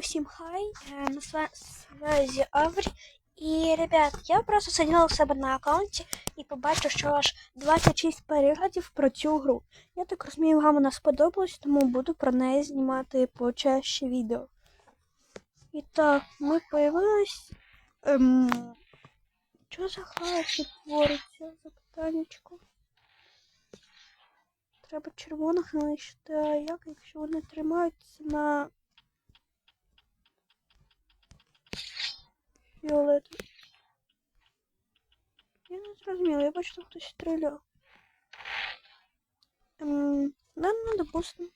всем хай, э, на связи Аврі. І, ребят, я просто сиділа у себе на аккаунті і побачив, що аж 26 переглядів про цю гру. Я так розумію, вам вона сподобалась, тому буду про неї знімати почаще відео. І так, ми появились. Ем... Що за хаос твориться? Запитаннячко. Треба червоних знищити, а як, якщо вони тримаються на фіолетові? Я не зрозуміла, я бачу, там хтось стріляв. Ем, да, ну, допустимо.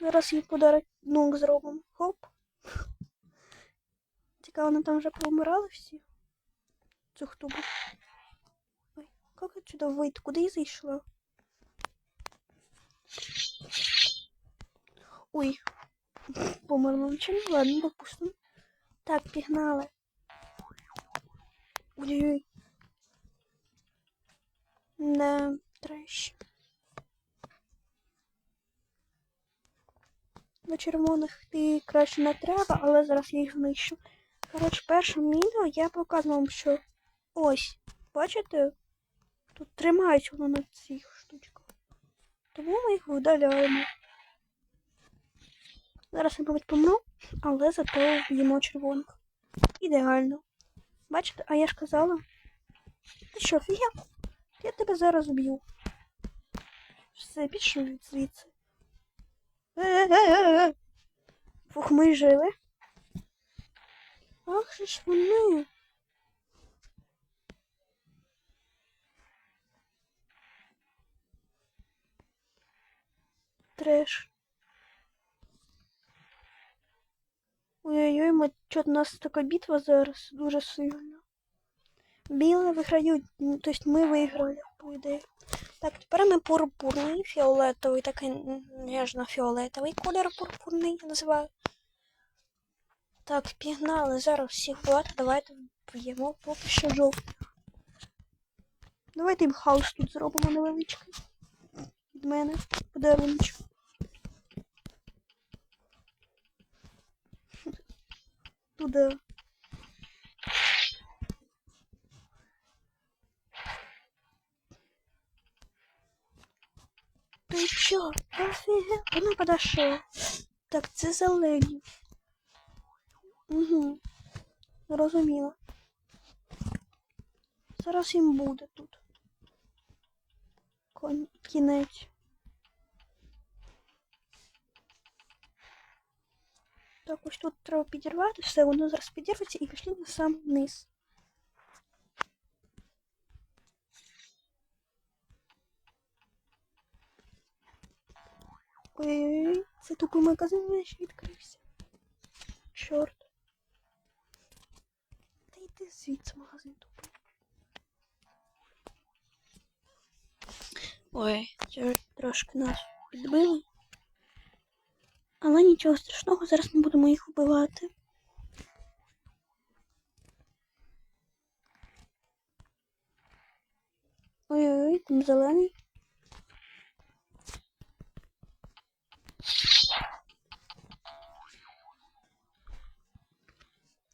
Зараз їй подарунок зробимо. Хоп. Цікаво, вони там вже повмирали всі. Це хто був? Ой, як я сюди вийти? Куди я зайшла? Ой. Померла нічого. Ну ладно, допустимо. Так, пігнали. Ой-ой-ой. Не трещ. До червоних ти краще не треба, але зараз я їх знищу. Коротше, в першому відео я показував вам, що ось, бачите? Тут тримають воно на цих штучках. Тому ми їх видаляємо. Зараз я, мабуть, помру, але зато вб'ємо червоних. Ідеально. Бачите, а я ж казала. Ти що, фігя? Я тебе зараз вб'ю. Все, пішов звідси. Фух, ми жили. Ах же ж вони. Треш. Ой-ой-ой, чого у нас така битва зараз дуже сильна. Білі виграють, тобто ми виграли, по ідеї. Так, тепер ми пурпурний, фіолетовий, такий ніжно-фіолетовий колір пурпурний, я називаю. Так, пігнали, зараз всіх влад, давайте вб'ємо поки що жовтий. Давайте їм хаос тут зробимо невеличкий. Від мене подаруночок. Туди. Ти що? Офігел? Ну подошов. Так, це зелені. Угу. Зрозуміло. Зараз їм буде тут. Кінець. Так, ось тут треба підірвати, все, воно зараз підірветься і пішли на сам низ. Ой-ой-ой, це тупий магазин мене ще відкрився. Чорт. Та йди звідси магазин тупий. Ой, це трошки нас підбили. Але нічого страшного, зараз ми будемо їх вбивати. Ой-ой-ой, там зелений.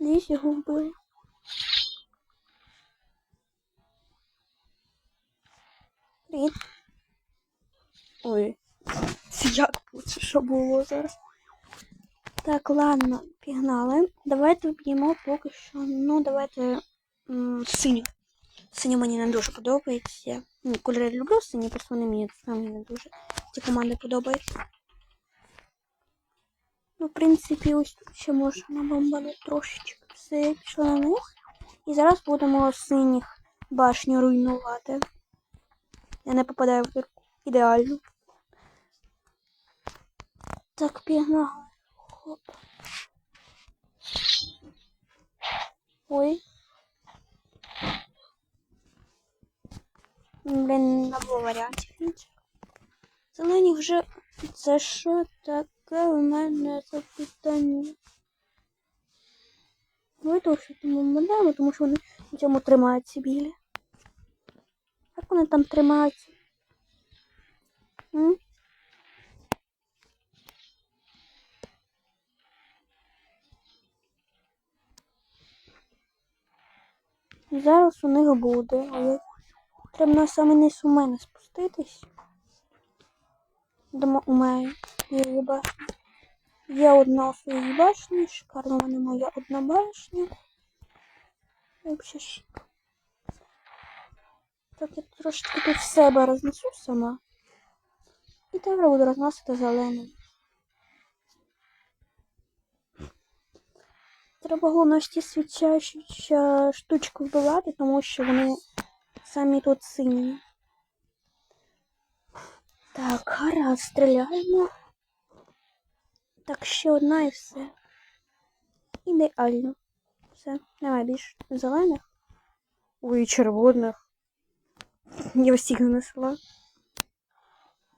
Лізь його вбили. Привіт. Ой. Це як? Це що було зараз? Так, ладно, пігнали. Давайте вб'ємо поки що. Ну, давайте синю. Синю мені не дуже подобається. Ну, кольори люблю сині, просто вони мені самі не дуже. Ці команди подобаються. Ну, в принципі, ось тут ще можна бомбану трошечки. Все, пішло на них. І зараз будемо синіх башню руйнувати. Я не попадаю в дірку. Ідеально. Так, пігнали. Хоп. Ой. Блін, не було варіантів. Зелені вже... Це що таке у мене запитання? Давайте ось тому моделю, тому що вони на цьому тримаються білі. Як вони там тримаються? М? Зараз у них буде. Але треба саме низ у мене спуститись. Дома у мене є башня. Є одна у своїй башні, шикарно в мене моя одна башня. Шик. Так я трошечки тут в себе рознесу сама. І тепер буду розносити зеленим. Треба головне ось ті свічащі ща- штучки вбивати, тому що вони самі тут сині. Так, гаразд, стріляємо. Так, ще одна і все. Ідеально. Все, немає більш зелених. Ой, червоних. Я всіх нанесла.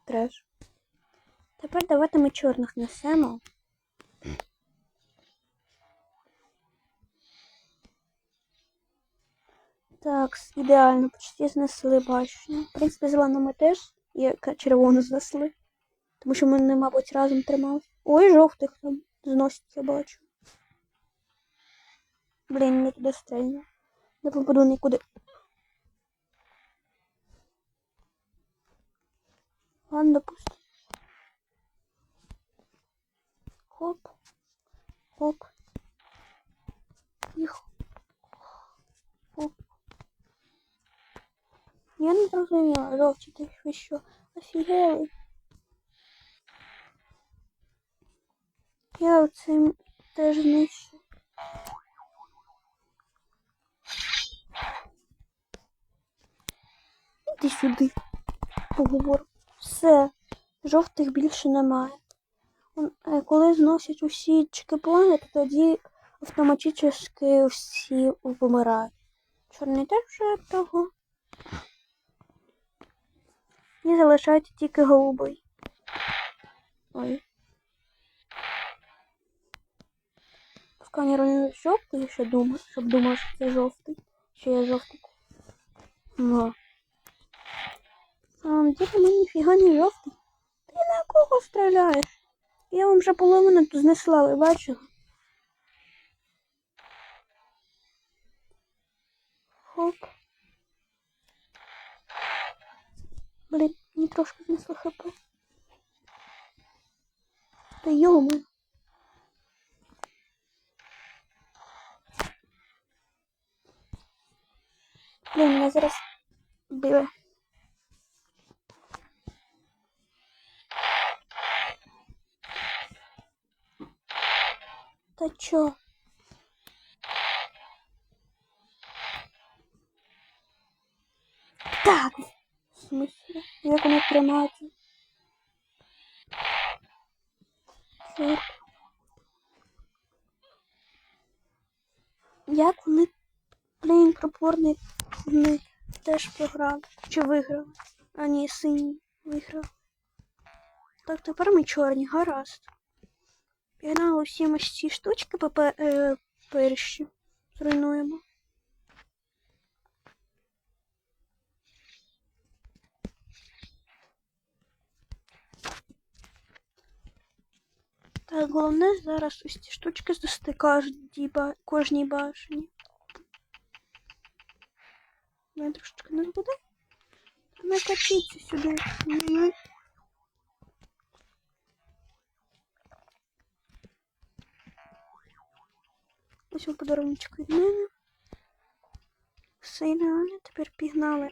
Треш. Тепер давайте ми чорних несемо. Так, ідеально, почти знесли башню. В принципі, зелену ми теж і червону знесли. Тому що вони, мабуть, разом трималися. Ой, жовтих там зноситься, бачу. Блін, не туди стрельну. Не попаду нікуди. Ладно, допустим. Хоп. Хоп. Їх. Я не зрозуміла, жовті, ти ви що? Офігели. Я оцим теж знищу. Іди сюди. Поговор. Все. Жовтих більше немає. Е, Коли зносять усі чекіпланети, тоді автоматично всі помирають. Чорний теж вже того. І залишається тільки голубий. Ой. Сканер жовтий ще думав, щоб думав, що це жовтий. Що я жовтий. Ну. А, діти мені ніфіга не жовтий. Ти на кого стріляєш? Я вам вже половину тут знесла, ви бачили? Хоп. Блін, мені трошки знесло хп. Та йому. Блін, мене зараз били. Та чо? Так. В смысле? Як вони тримаються? Чорт. Як вони, блін, пропорний теж програли. Чи виграли? А ні, сині виграли. Так, тепер ми чорні, гаразд. Пігнали усі ці штучки папе, е, перші. Зруйнуємо. Так, головне зараз ось ці штучки знести кожній, ба... кожній башні. Мене трошечки не буде. Не катіться сюди. Ой-ой. Ось вам подаруночок від мене. Все ідеально. Тепер пігнали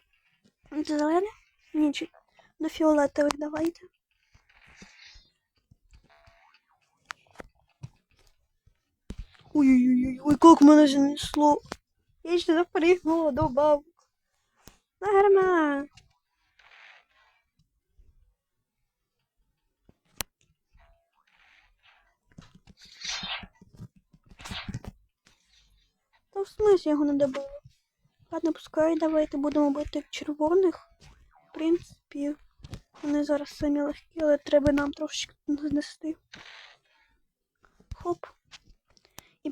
зелене. Ні, чи до фіолетових давайте. Ой-ой-ой, ой, как мене занесло. Я ще запригнула до бабок. Нагерма. Та в смысле його не добило? Ладно, пускай давайте будемо бити червоних. В принципі, вони зараз самі легкі, але треба нам трошечки знести. Хоп.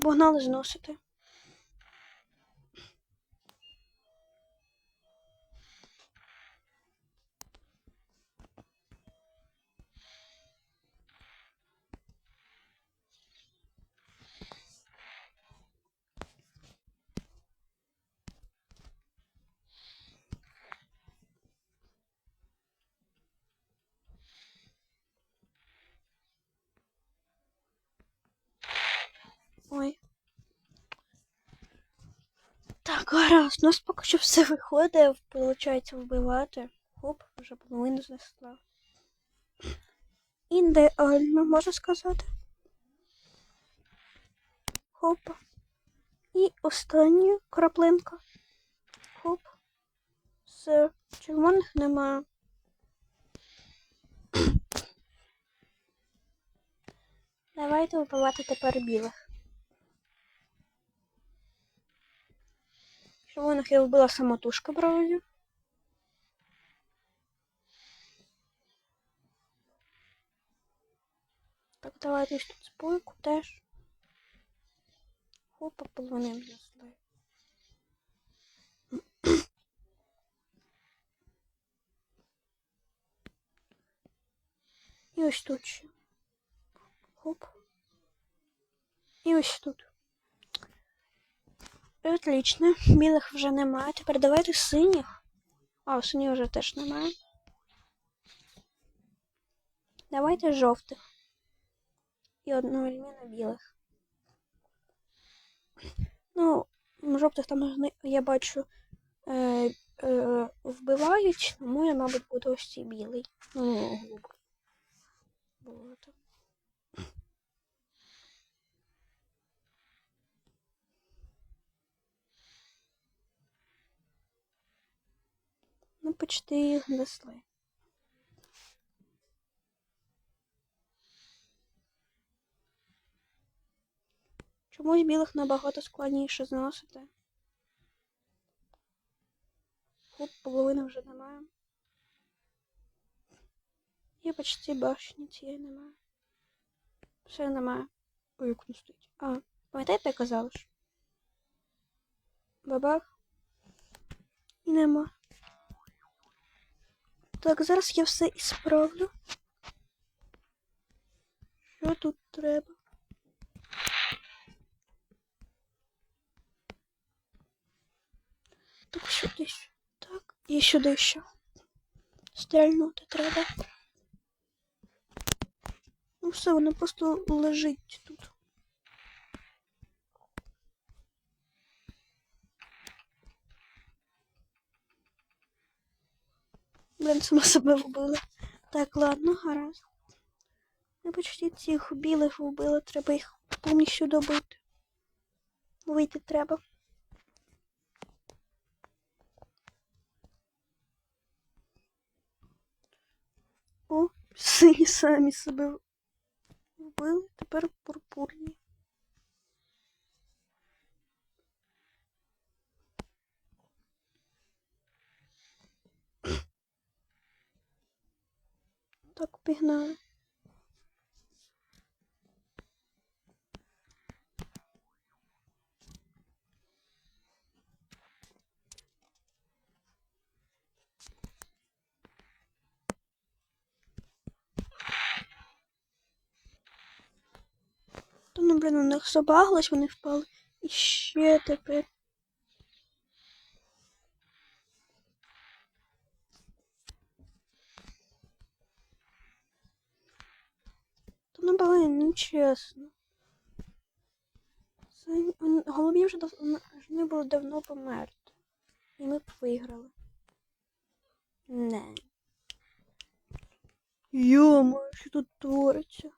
Погнали зносити. Так, гаразд, у нас поки що все виходить, виходить вбивати. Хоп, вже половину знесла. Ідеально, можна сказати. Хоп. І остання краплинка. Хоп. З червоних немає. Давайте вбивати тепер білих. Червоних я вбила самотужка бровою. Так, давайте ось тут спойку теж. Хопа, половини внесли. І ось тут ще. Хоп. І ось тут. Отлично. Білих вже немає. Тепер давайте синіх. А, синіх вже теж немає. Давайте жовтих. І одну ельміну білих. Ну, жовтих там я бачу е, е, вбивають, тому я, мабуть, буду ось цей білий. Ну, глупо. Було так. Ну, почти їх несли. Чомусь білих набагато складніше зносити. Хоп, половини вже немає. Я почти башні цієї немає. Все немає. Ой, як не стоїть. А, пам'ятаєте, я казала ж? Бабах. Нема. Так, зараз я все і справлю. Що тут треба? Так, сюди. Так, і сюди ще. Стрельнути треба. Ну все, воно просто лежить тут. Блин, сама себе вбила. Так, ладно, гаразд. Я почти цих білих вбила, треба їх повністю добити. Вийти треба. О, сині самі себе вбили, тепер пурпурні. Так, пігнали. Та ну, блін, у них забаглось, вони впали. І ще тепер. Ну, блин, ну чесно. Це... Голубі вже давно не було давно померти. І ми б виграли. Не. Йомо, що тут твориться?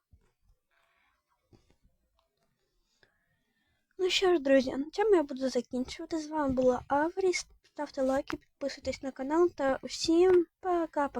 Ну що ж, друзі, на цьому я буду закінчувати. З вами була Аврі. Ставте лайки, підписуйтесь на канал та усім пока-пока.